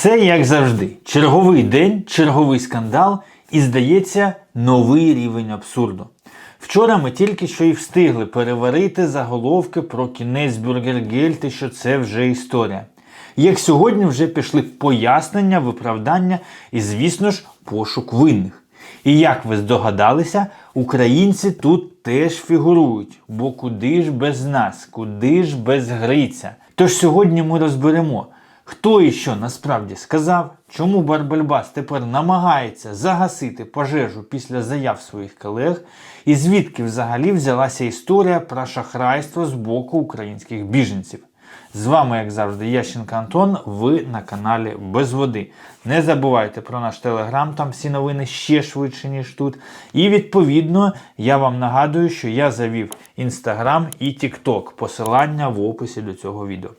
Все як завжди. Черговий день, черговий скандал і, здається, новий рівень абсурду. Вчора ми тільки що і встигли переварити заголовки про кінець Бюргергельти, що це вже історія. Як сьогодні вже пішли пояснення, виправдання і, звісно ж, пошук винних. І як ви здогадалися, українці тут теж фігурують, бо куди ж без нас, куди ж без Гриця. Тож сьогодні ми розберемо, хто і що насправді сказав, чому Барбельбас тепер намагається загасити пожежу після заяв своїх колег, і звідки взагалі взялася історія про шахрайство з боку українських біженців. З вами, як завжди, Ященко Антон. Ви на каналі Без Води. Не забувайте про наш телеграм, там всі новини ще швидше, ніж тут. І відповідно я вам нагадую, що я завів інстаграм і тікток. Посилання в описі до цього відео.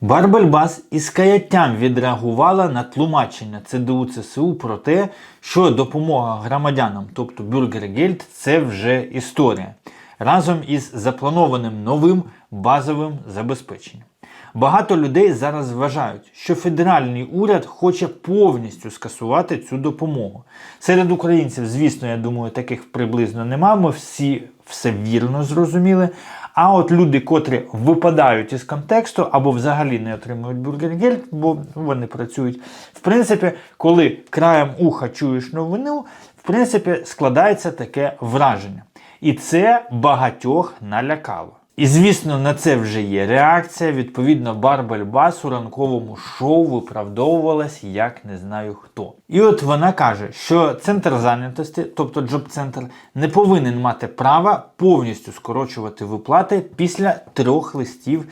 Барбельбас із каяттям відреагувала на тлумачення ЦДУ ЦСУ про те, що допомога громадянам, тобто Бюргергельд, це вже історія, разом із запланованим новим базовим забезпеченням. Багато людей зараз вважають, що федеральний уряд хоче повністю скасувати цю допомогу. Серед українців, звісно, я думаю, таких приблизно нема. Ми всі все вірно зрозуміли. А от люди, котрі випадають із контексту або взагалі не отримують бургергельд, бо вони працюють. В принципі, коли краєм уха чуєш новину, в принципі, складається таке враження. І це багатьох налякало. І звісно, на це вже є реакція. Відповідно, Барбель Бас у ранковому шоу виправдовувалась як не знаю хто. І от вона каже, що центр зайнятості, тобто джоб-центр, не повинен мати права повністю скорочувати виплати після трьох листів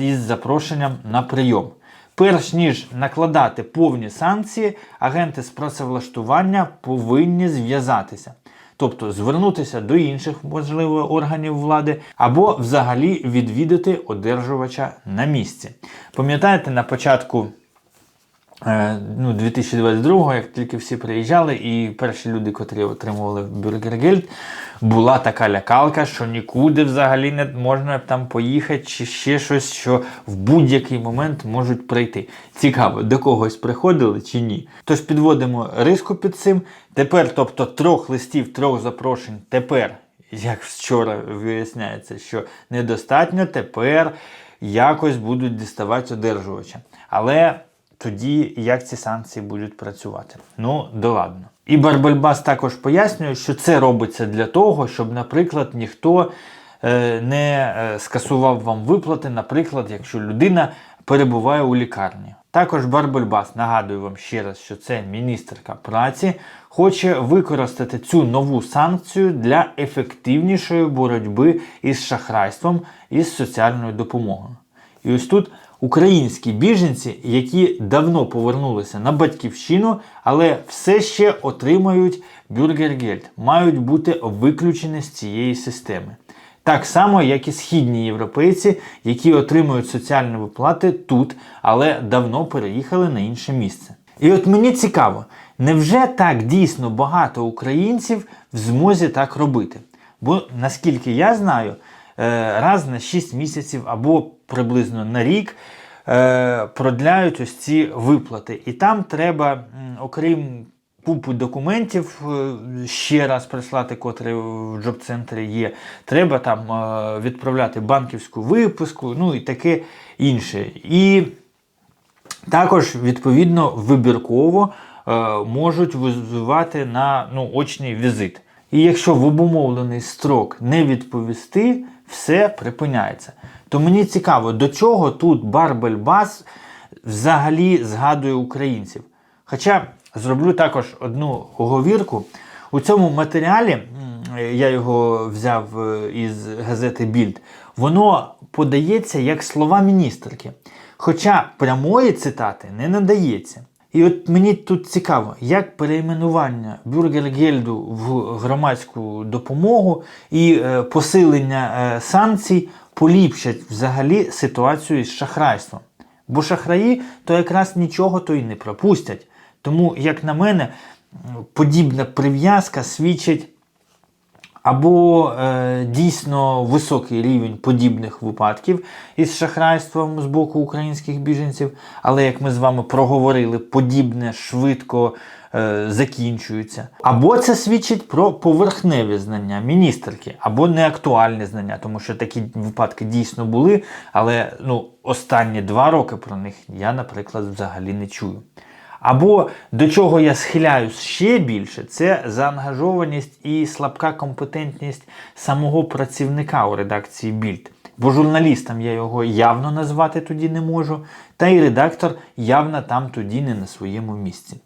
із запрошенням на прийом. Перш ніж накладати повні санкції, агенти з працевлаштування повинні зв'язатися. Тобто звернутися до інших, можливо, органів влади, або взагалі відвідати одержувача на місці. Пам'ятаєте, на початку ну, 2022-го, як тільки всі приїжджали, і перші люди, котрі отримували Бюргергельд, була така лякалка, що нікуди взагалі не можна там поїхати, чи ще щось, що в будь-який момент можуть прийти. Цікаво, до когось приходили чи ні. Тож підводимо риску під цим. Тепер, тобто, трьох листів, трьох запрошень, тепер, як вчора виясняється, що недостатньо, тепер якось будуть діставати одержувача. Але тоді як ці санкції будуть працювати? Ну, да ладно. І Барбельбас також пояснює, що це робиться для того, щоб, наприклад, ніхто е, не е, скасував вам виплати, наприклад, якщо людина перебуває у лікарні. Також Барбельбас нагадую вам ще раз, що це міністерка праці, хоче використати цю нову санкцію для ефективнішої боротьби із шахрайством і з соціальною допомогою. І ось тут українські біженці, які давно повернулися на батьківщину, але все ще отримають бюргергельд, мають бути виключені з цієї системи. Так само, як і східні європейці, які отримують соціальні виплати тут, але давно переїхали на інше місце. І от мені цікаво, невже так дійсно багато українців в змозі так робити? Бо наскільки я знаю, раз на 6 місяців або приблизно на рік е, продляють ось ці виплати. І там треба, окрім купу документів, е, ще раз прислати, котрі в джоб-центрі є, треба там відправляти банківську виписку, ну і таке інше. І також, відповідно, вибірково можуть визивати на ну, очний візит. І якщо в обумовлений строк не відповісти, все припиняється. То мені цікаво, до чого тут Барбель Бас взагалі згадує українців. Хоча зроблю також одну оговірку. У цьому матеріалі, я його взяв е, із газети Більд, воно подається як слова міністерки. Хоча прямої цитати не надається. І от мені тут цікаво, як перейменування Бюргергельду в громадську допомогу і е, посилення е, санкцій поліпшать взагалі ситуацію з шахрайством. Бо шахраї то якраз нічого то й не пропустять. Тому, як на мене, подібна прив'язка свідчить або е, дійсно високий рівень подібних випадків із шахрайством з боку українських біженців, але як ми з вами проговорили, подібне швидко е, закінчується. Або це свідчить про поверхневі знання міністерки, або неактуальні знання, тому що такі випадки дійсно були, але ну, останні два роки про них я, наприклад, взагалі не чую. Або до чого я схиляюсь ще більше, це заангажованість і слабка компетентність самого працівника у редакції Більд. Бо журналістом я його явно назвати тоді не можу, та й редактор явно там тоді не на своєму місці.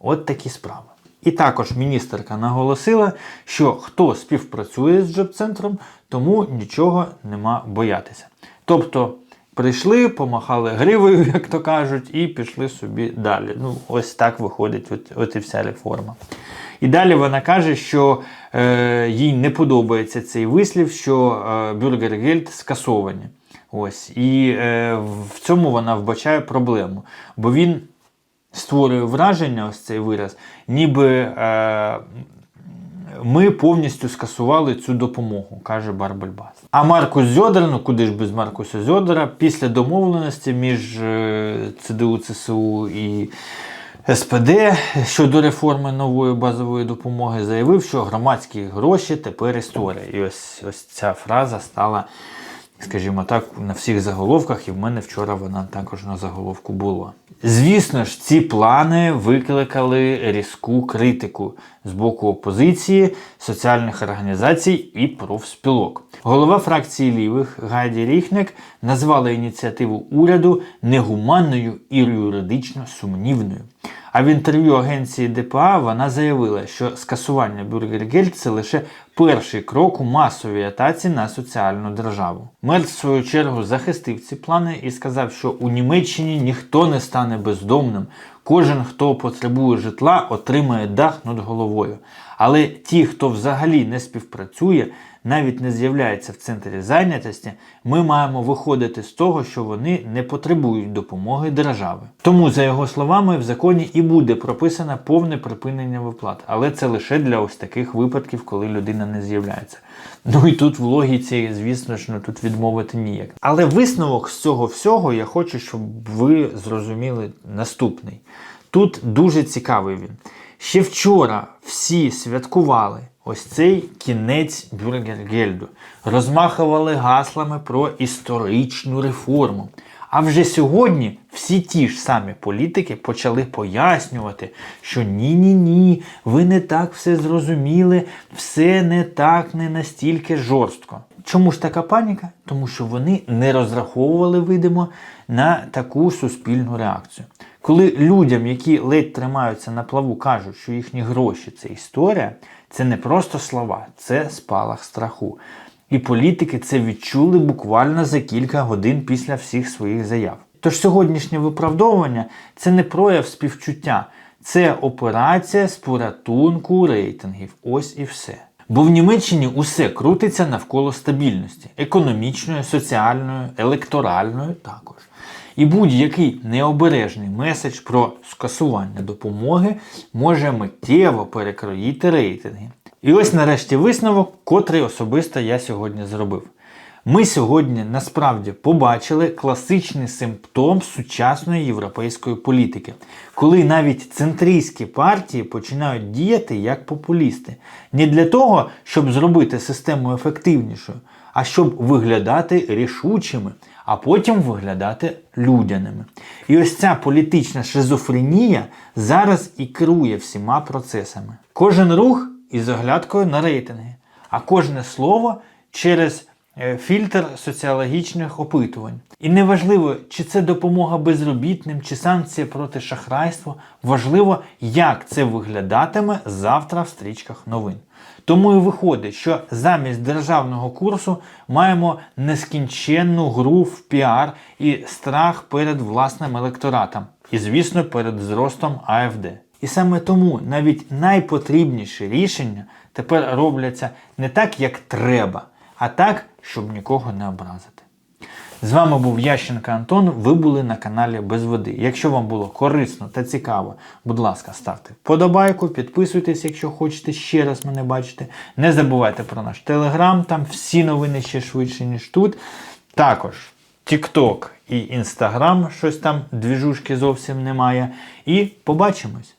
От такі справи. І також міністерка наголосила, що хто співпрацює з джоб-центром, тому нічого нема боятися. Тобто прийшли, помахали гривою, як то кажуть, і пішли собі далі. Ну, ось так виходить от, от і вся реформа. І далі вона каже, що е, їй не подобається цей вислів, що е, бюргергельд скасовані. Ось. І е, в цьому вона вбачає проблему. Бо він створює враження, ось цей вираз, ніби е, ми повністю скасували цю допомогу, каже Барбельбас. А Маркус Зьодер, ну куди ж без Маркуса Зьодера, після домовленості між е, ЦДУ, ЦСУ і СПД щодо реформи нової базової допомоги заявив, що громадські гроші тепер історія. І ось, ось ця фраза стала скажімо так, на всіх заголовках, і в мене вчора вона також на заголовку була. Звісно ж, ці плани викликали різку критику з боку опозиції, соціальних організацій і профспілок. Голова фракції лівих Гайді Ріхнек назвала ініціативу уряду негуманною і юридично сумнівною. А в інтерв'ю агенції ДПА вона заявила, що скасування Бюргергельд – це лише перший крок у масовій атаці на соціальну державу. Мер, в свою чергу, захистив ці плани і сказав, що у Німеччині ніхто не стане бездомним. Кожен, хто потребує житла, отримає дах над головою. Але ті, хто взагалі не співпрацює, навіть не з'являється в центрі зайнятості, ми маємо виходити з того, що вони не потребують допомоги держави. Тому, за його словами, в законі і буде прописано повне припинення виплат, але це лише для ось таких випадків, коли людина не з'являється. Ну і тут в логіці, звісно ж, ну, тут відмовити ніяк. Але висновок з цього всього я хочу, щоб ви зрозуміли наступний. Тут дуже цікавий він. Ще вчора всі святкували ось цей кінець Бюргергельду, розмахували гаслами про історичну реформу. А вже сьогодні всі ті ж самі політики почали пояснювати, що ні-ні ні, ви не так все зрозуміли, все не так, не настільки жорстко. Чому ж така паніка? Тому що вони не розраховували, видимо, на таку суспільну реакцію. Коли людям, які ледь тримаються на плаву, кажуть, що їхні гроші це історія, це не просто слова, це спалах страху. І політики це відчули буквально за кілька годин після всіх своїх заяв. Тож сьогоднішнє виправдовування це не прояв співчуття, це операція з порятунку рейтингів. Ось і все. Бо в Німеччині усе крутиться навколо стабільності економічної, соціальної, електоральної також. І будь-який необережний меседж про скасування допомоги може миттєво перекроїти рейтинги. І ось нарешті висновок, котрий особисто я сьогодні зробив. Ми сьогодні насправді побачили класичний симптом сучасної європейської політики, коли навіть центрійські партії починають діяти як популісти. Не для того, щоб зробити систему ефективнішою, а щоб виглядати рішучими, а потім виглядати людяними. І ось ця політична шизофренія зараз і керує всіма процесами. Кожен рух із оглядкою на рейтинги, а кожне слово через фільтр соціологічних опитувань. І неважливо, чи це допомога безробітним, чи санкція проти шахрайства, важливо, як це виглядатиме завтра в стрічках новин. Тому і виходить, що замість державного курсу маємо нескінченну гру в піар і страх перед власним електоратом, і, звісно, перед зростом АФД. І саме тому навіть найпотрібніші рішення тепер робляться не так, як треба, а так, щоб нікого не образити. З вами був Ященко Антон. Ви були на каналі Без Води. Якщо вам було корисно та цікаво, будь ласка, ставте вподобайку, підписуйтесь, якщо хочете ще раз мене бачити. Не забувайте про наш телеграм, там всі новини ще швидше, ніж тут. Також TikTok і Instagram, щось там двіжушки зовсім немає. І побачимось.